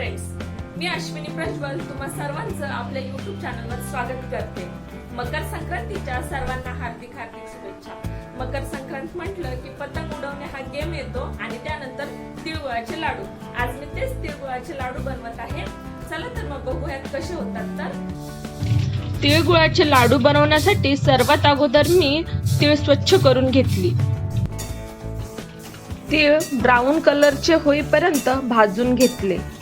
Friends मी अश्विनी प्रज्वल तुम्हा सर्वांचं आपल्या युट्यूब चॅनलवर स्वागत करते. मकर संक्रांतीच्या सर्वांना हार्दिक हार्दिक शुभेच्छा. मकर संक्रांत म्हटलं की पतंग उडवणे हा गेम येतो आणि त्यानंतर तिळगुळाचे लाडू. आज मी तेच तिळगुळाचे लाडू बनवत आहे. चला तर मग बघूयात कसे होतात तर. तिळगुळाचे लाडू बनवण्यासाठी सर्वात अगोदर मी तीळ स्वच्छ करून घेतली. तीळ ब्राऊन कलरचे होईपर्यंत भाजून घेतले.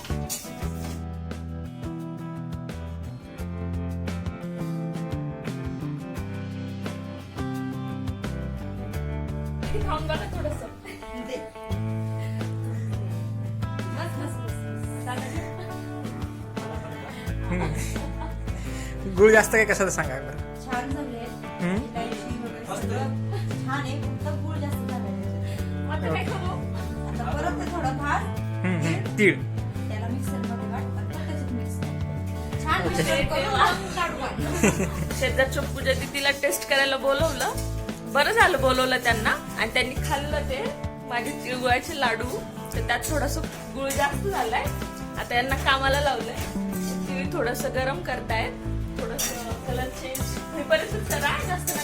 खाऊन बघा थोडस. गुळ जास्त काय कशाला सांगा बरं? छान झाले छान आहे. फक्त गुळ जास्त झालं आता काय खाऊ? आता परत ते थोडं भात हम्म, हम्म. तीळ. त्याला मिक्सरमध्ये वाट त्याच्यात मिक्स. छान मिक्सर दिदीला टेस्ट करायला बोलवलं. बरं झालं बोलवलं त्यांना. आणि त्यांनी खाल्लं ते माझे तिळगुळाचे लाडू. तर त्यात थोडस गुळ जास्त झालाय. आता यांना कामाला लावलंय. तिळ थोडस गरम करतायत. थोडस कलर चेंज होईपर्यंत करा जास्त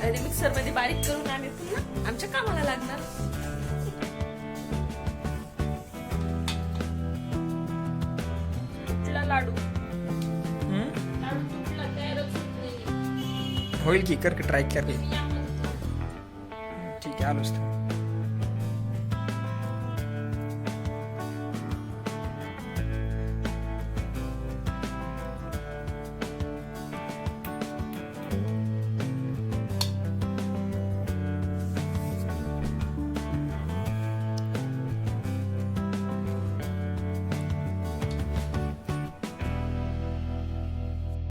नाही मिक्सरमध्ये बारीक करून आणि पुन्हा आमच्या कामाला लागणार. लाडू? होईल की कर ट्राय कर ठीक आहे आलोच